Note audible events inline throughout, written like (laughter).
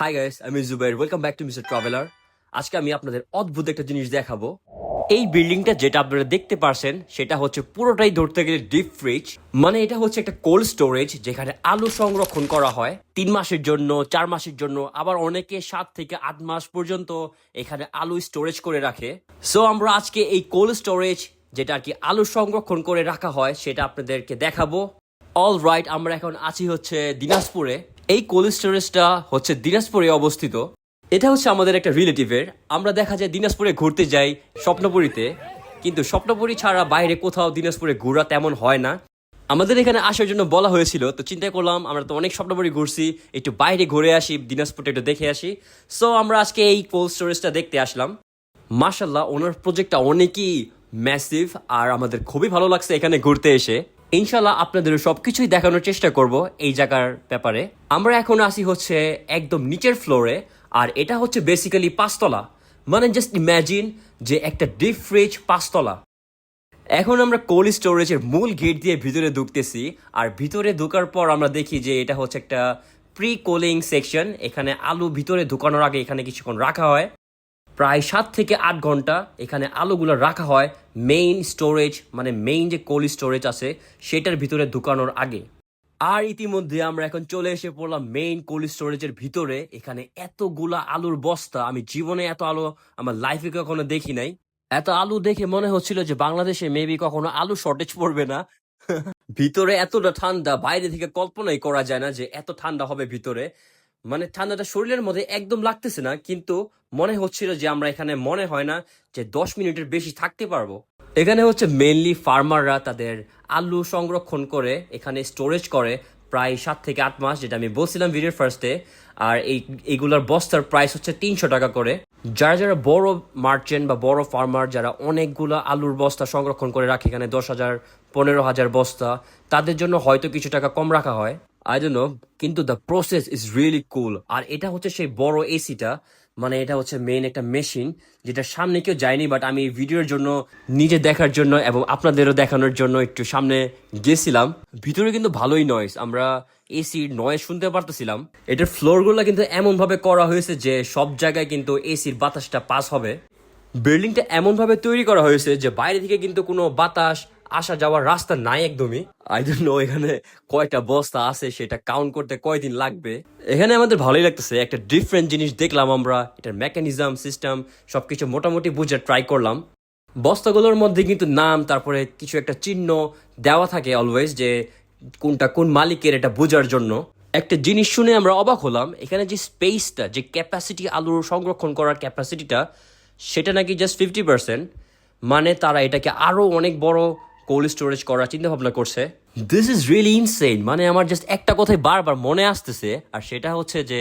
High guys আমি Zubair welcome back to Mister Traveller আজকে আমি আপনাদের অদ্ভুত একটা জিনিস দেখাবো। এই বিল্ডিংটা যেটা আপনারা দেখতে পারছেন, সেটা হচ্ছে পুরোটাই ধরতে গেলে ডিপ ফ্রিজ মানে এটা হচ্ছে একটা কোল্ড স্টোরেজ যেখানে আলু সংরক্ষণ করা হয়। তিন মাসের জন্য, চার মাসের জন্য, আবার অনেকে সাত থেকে আট মাস পর্যন্ত এখানে আলু স্টোরেজ করে রাখে। সো আমরা আজকে এই কোল্ড স্টোরেজ যেটা আর কি আলু সংরক্ষণ করে রাখা হয়, সেটা আপনাদেরকে দেখাবো। অল রাইট আমরা এখন আছি হচ্ছে দিনাজপুরে। এই কোল্ড স্টোরেজটা হচ্ছে দিনাজপুরে অবস্থিত। এটা হচ্ছে আমাদের একটা রিলেটিভের। আমরা দেখা যায় দিনাজপুরে ঘুরতে যাই স্বপ্নপুরীতে। কিন্তু স্বপ্নপুরী ছাড়া বাইরে কোথাও দিনাজপুরে ঘোরা তেমন হয় না। আমাদের এখানে আসার জন্য বলা হয়েছিল, তো চিন্তা করলাম, আমরা তো অনেক স্বপ্নপুরি ঘুরছি, একটু বাইরে ঘুরে আসি, দিনাজপুরটা একটু দেখে আসি। সো আমরা আজকে এই কোল্ড স্টোরেজটা দেখতে আসলাম। মাশাল্লাহ ওনার প্রজেক্টটা অনেকই ম্যাসিভ আর আমাদের খুবই ভালো লাগছে এখানে ঘুরতে এসে। ইনশাল্লাহ আপনাদের সবকিছুই দেখানোর চেষ্টা করব এই জায়গার ব্যাপারে। আমরা এখন আসি হচ্ছে একদম নিচের ফ্লোরে, আর এটা হচ্ছে বেসিক্যালি পাঁচতলা। মানে জাস্ট ইম্যাজিন যে একটা ডিপ ফ্রিজ পাঁচতলা। এখন আমরা কোল্ড স্টোরেজের মূল গেট দিয়ে ভিতরে ঢুকতেছি, আর ভিতরে ঢোকার পর আমরা দেখি যে এটা হচ্ছে একটা প্রি কোলিং সেকশন এখানে আলু ভিতরে ঢুকানোর আগে এখানে কিছুক্ষণ রাখা হয়। প্রায় সাত থেকে আট ঘণ্টা এখানে আলুগুলো রাখা হয় মেইন স্টোরেজ মানে মেইন যে কোল্ড স্টোরেজ আছে, সেটার ভিতরে ঢুকানোর আগে। আর ইতিমধ্যে আমরা এখন চলে এসে পড়লাম মেইন কোল্ড স্টোরেজের ভিতরে। এখানে এতগুলা আলুর বস্তা, আমি জীবনে এত আলু আমার লাইফে কখনো দেখি নাই। এত আলু দেখে মনে হচ্ছিল যে বাংলাদেশে মেবি কখনো আলু শর্টেজ পড়বে না। (laughs) ভিতরে এতটা ঠান্ডা, বাইরে থেকে কল্পনাই করা যায় না যে এত ঠান্ডা হবে ভিতরে। মানে ঠান্ডাটা শরীরের মধ্যে একদম লাগতেছে না, কিন্তু মনে হচ্ছিল যে আমরা এখানে মনে হয় না যে দশ মিনিটের বেশি থাকতে পারব। এখানে হচ্ছে মেনলি ফার্মাররা তাদের আলু সংরক্ষণ করে, এখানে স্টোরেজ করে প্রায় সাত থেকে আট মাস, যেটা আমি বলছিলাম ভিডিওর ফার্স্টে আর এই এইগুলোর বস্তার প্রাইস হচ্ছে তিনশো টাকা করে। যারা যারা বড় মার্চেন্ট বা বড় ফার্মার যারা অনেকগুলো আলুর বস্তা সংরক্ষণ করে রাখে, এখানে দশ হাজার, পনেরো হাজার বস্তা, তাদের জন্য হয়তো কিছু টাকা কম রাখা হয়। আই ডোন্ট নো কিন্তু the process is really cool আর এটা হচ্ছে সেই বড় এসিটা মানে এটা হচ্ছে মেইন একটা মেশিন যেটা সামনে কেউ যায়নি বাট আমি ভিডিওর জন্য, নিজে দেখার জন্য এবং আপনাদেরও দেখানোর জন্য একটু সামনে গেছিলাম। ভিতরে কিন্তু ভালোই নয়েস আমরা এসির নয়েস শুনতে পারতেছিলাম। এটার ফ্লোরগুলো কিন্তু এমন ভাবে করা হয়েছে যে সব জায়গায় কিন্তু এসির বাতাসটা পাস হবে। বিল্ডিংটা এমন ভাবে তৈরি করা হয়েছে যে বাইরে থেকে কিন্তু কোনো বাতাস আসা যাওয়ার রাস্তা নাই একদমই। আই ডোন্ট নো এখানে কয়টা বস্তা আছে সেটা কাউন্ট করতে কয়দিন লাগবে। এখানে আমাদের ভালোই লাগতেছে, একটা ডিফারেন্ট জিনিস দেখলাম আমরা, এটার মেকানিজম সিস্টেম সবকিছু মোটামুটি বুঝে ট্রাই করলাম। বস্তাগুলোর মধ্যে কিন্তু নাম, তারপরে কিছু একটা চিহ্ন দেওয়া থাকে অলওয়েজ যে কোনটা কোন মালিকের এটা বোঝার জন্য। একটা জিনিস শুনে আমরা অবাক হলাম, এখানে যে স্পেসটা যে ক্যাপাসিটি আলুর সংরক্ষণ করার ক্যাপাসিটিটা সেটা নাকি জাস্ট ফিফটি পার্সেন্ট মানে তারা এটাকে আরও অনেক বড় কোল্ড স্টোরেজ করার চিন্তা ভাবনা করছে। দিস ইজ রিয়েলি ইনসেন মানে আমার জাস্ট একটা কথাই বারবার মনে আসতেছে আর সেটা হচ্ছে যে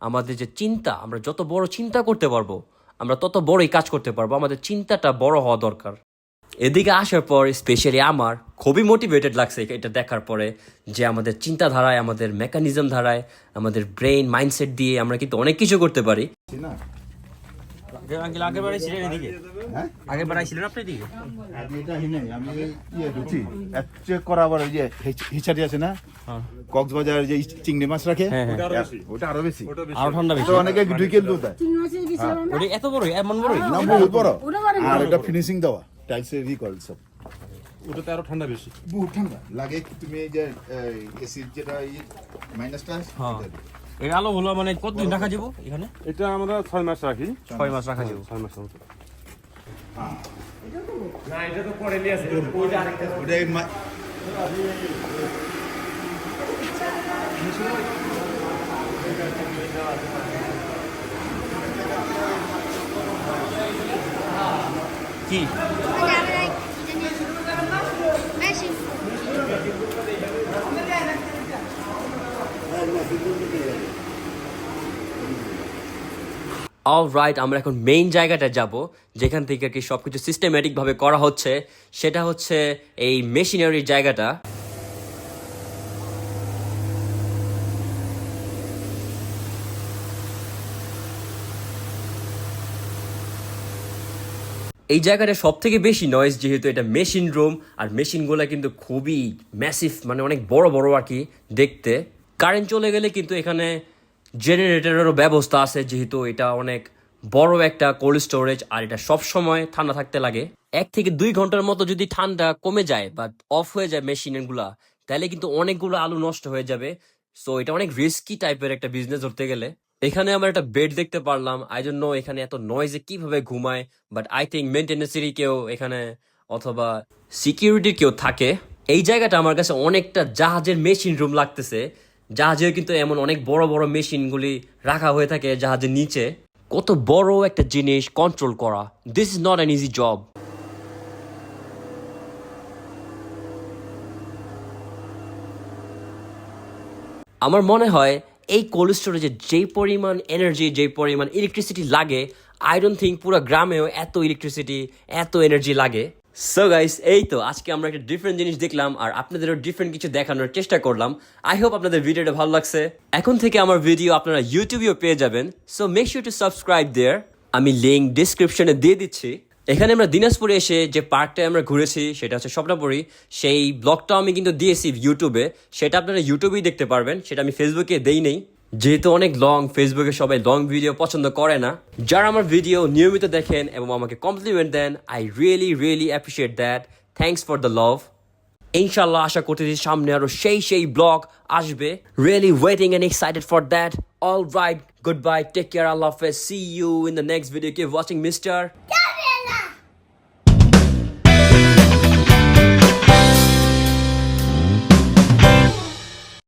আমাদের যে চিন্তা আমরা যত বড় চিন্তা করতে পারব আমরা তত বড়ই কাজ করতে পারব আমাদের চিন্তাটা বড় হওয়া দরকার। এদিকে আসার পর স্পেশালি আমার খুবই মোটিভেটেড লাগছে এটা দেখার পরে যে আমাদের চিন্তাধারায় আমাদের মেকানিজম ধারায় আমাদের ব্রেইন মাইন্ডসেট দিয়ে আমরা কিন্তু অনেক কিছু করতে পারি। না আঙ্কেল আগের বারে ছিলেন এদিকে? হ্যাঁ? আগের বারে ছিলেন আপনি এদিকে? আমি এটা হিনে আমি ইয়ে ঢুকছি। চেক করা ওই যে হিচারি আছে না? কক্সবাজার যে চিংড়ি মাছ রাখে? ওটা আরও বেশি। আরও ঠান্ডা বেশি। তো অনেকে ঢুকে দুধ ওটা এত বড় এমন বড় না বহুত বড়। আর এটা ফিনিশিং দেওয়া টাইলসের রিকল সব। ওটাতে আরও ঠান্ডা বেশি। বহুত ঠান্ডা। লাগে কি তুমি এই যে এসির যেটা মাইনাসটা হ্যাঁ। এই আলো হলো মানে কতদিন রাখা যাব এখানে? এটা আমরা ছয় মাস রাখি। ছয় মাস রাখা যাব। ছয় মাসের মতো। ওটা এই মা- কি? অল রাইট আমরা এখন মেইন জায়গাটা যাব, যেখান থেকে আর কি সবকিছু সিস্টেমেটিক ভাবে করা হচ্ছে। সেটা হচ্ছে এই মেশিনারির জায়গাটা। এই জায়গাটা সব থেকে বেশি নয়েজ যেহেতু এটা মেশিন রুম আর মেশিনগুলো কিন্তু খুবই ম্যাসিভ মানে অনেক বড় বড় আর কি, দেখতে। কারেন্ট চলে গেলে কিন্তু এখানে জেনারেটরেরও ব্যবস্থা আছে, যেহেতু এটা অনেক বড় একটা কোল্ড স্টোরেজ আর এটা সব সময় ঠান্ডা থাকতে লাগে। এক থেকে দুই ঘণ্টার মতো যদি ঠান্ডা কমে যায় বা অফ হয়ে যায় মেশিনেরগুলা, তাহলে কিন্তু অনেকগুলো আলু নষ্ট হয়ে যাবে। সো এটা অনেক রিস্কি টাইপের একটা বিজনেস ধরতে গেলে। এখানে আমরা একটা বেড দেখতে পারলাম। আই জন্য এখানে এত নয়েজে কীভাবে ঘুমায় বাট আই থিঙ্ক মেনটেন্যান্সেরই কেউ এখানে অথবা সিকিউরিটির কেউ থাকে। এই জায়গাটা আমার কাছে অনেকটা জাহাজের মেশিন রুম লাগতেছে। জাহাজের কিন্তু এমন অনেক বড় বড় মেশিনগুলি রাখা হয়ে থাকে জাহাজের নিচে। কত বড় একটা জিনিস কন্ট্রোল করা। This is not an easy job আমার মনে হয় এই কোল্ড স্টোরেজে যেই পরিমাণ এনার্জি যেই পরিমাণ ইলেকট্রিসিটি লাগে আই ডোন্ট থিঙ্ক পুরো গ্রামেও এত ইলেকট্রিসিটি এত এনার্জি লাগে। সো গাইস এই তো, আজকে আমরা একটা ডিফারেন্ট জিনিস দেখলাম আর আপনাদেরও ডিফারেন্ট কিছু দেখানোর চেষ্টা করলাম। আই হোপ আপনাদের ভিডিওটা ভালো লাগছে। এখন থেকে আমার ভিডিও আপনারা ইউটিউবেও পেয়ে যাবেন। So make sure to subscribe there আমি লিঙ্ক ডিসক্রিপশনে দিয়ে দিচ্ছি। এখানে আমরা দিনাজপুরে এসে যে পার্কটায় আমরা ঘুরেছি, সেটা হচ্ছে স্বপ্নপুরি। সেই ব্লগটাও আমি কিন্তু দিয়েছি ইউটিউবে সেটা আপনারা ইউটিউবেই দেখতে পারবেন। সেটা আমি ফেসবুকে দেই নেই। যেহেতু অনেক লং ফেসবুকে সবাই লং ভিডিও পছন্দ করে না, যারা আমার ভিডিও নিয়মিত দেখেন এবং আমাকে compliment then I really really appreciate that thanks for the love ইনশাল্লাহ আশা করতেছি সামনে আরও সেই সেই ব্লগ আসবে। Really waiting and excited for that all right good bye take care আল্লাহ হাফেজ see you in the next video keep watching mister